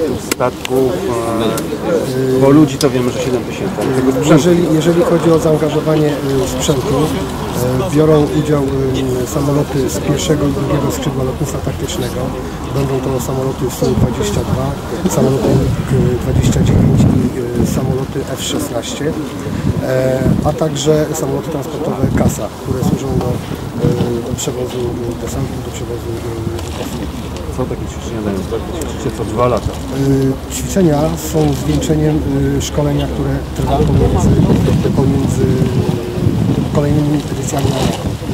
samolotów, statków, e, bo ludzi to wiemy, że 7 tysięcy. Jeżeli, jeżeli chodzi o zaangażowanie y, sprzętu, y, biorą udział samoloty z pierwszego i drugiego skrzydła lotnictwa taktycznego. Będą to samoloty Su-22, samoloty MiG-29 i samoloty F-16, e, a także samoloty transportowe KASA, które służą do, przewozu desantu, do przewozu osób. Co takie ćwiczenia dają? Tak? Ćwiczycie co dwa lata. Y, Ćwiczenia są zwieńczeniem y, szkolenia, które trwa pomiędzy, pomiędzy kolejnymi edycjami Anakonda.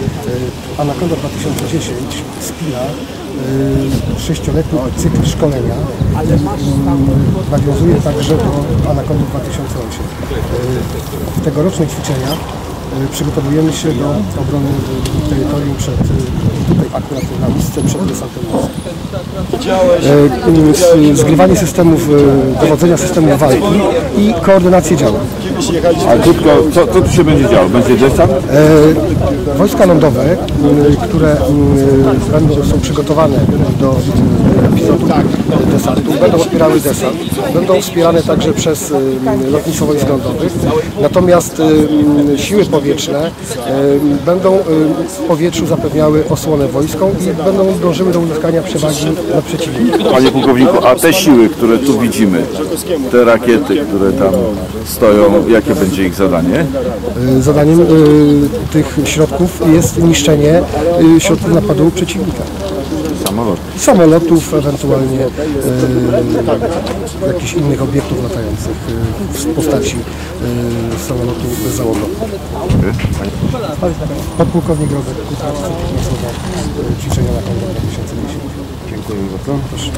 Y, Anakonda 2010 spina y, sześcioletni cykl szkolenia y, nawiązuje także do Anakondy 2008. Y, Tegoroczne ćwiczenia y, przygotowujemy się do obrony y, terytorium przed, y, tutaj akurat na miejsce przed desantem morskim. E, zgrywanie systemów, e, dowodzenia systemów walki i koordynację działań. Ale krótko, co, co tu się będzie działo? Będzie desant? E, Wojska lądowe, które będą, są przygotowane do epizodu desantu, będą wspierały desant, będą wspierane także przez lotnictwo wojsk lądowych, natomiast siły powietrzne będą w powietrzu zapewniały osłonę wojską i będą dążyły do uzyskania przewagi nad przeciwnikiem. Panie pułkowniku, a te siły, które tu widzimy, te rakiety, które tam stoją, jakie będzie ich zadanie? Y, Zadaniem y, tych środków jest niszczenie y, środków napadu przeciwnika. Samolot. Samolotów, ewentualnie y, jakichś innych obiektów latających y, w postaci y, samolotu załogowego. Podpułkownik Robert Kutra, y, ćwiczenia na Kongo 2010. Dziękuję bardzo. Proszę.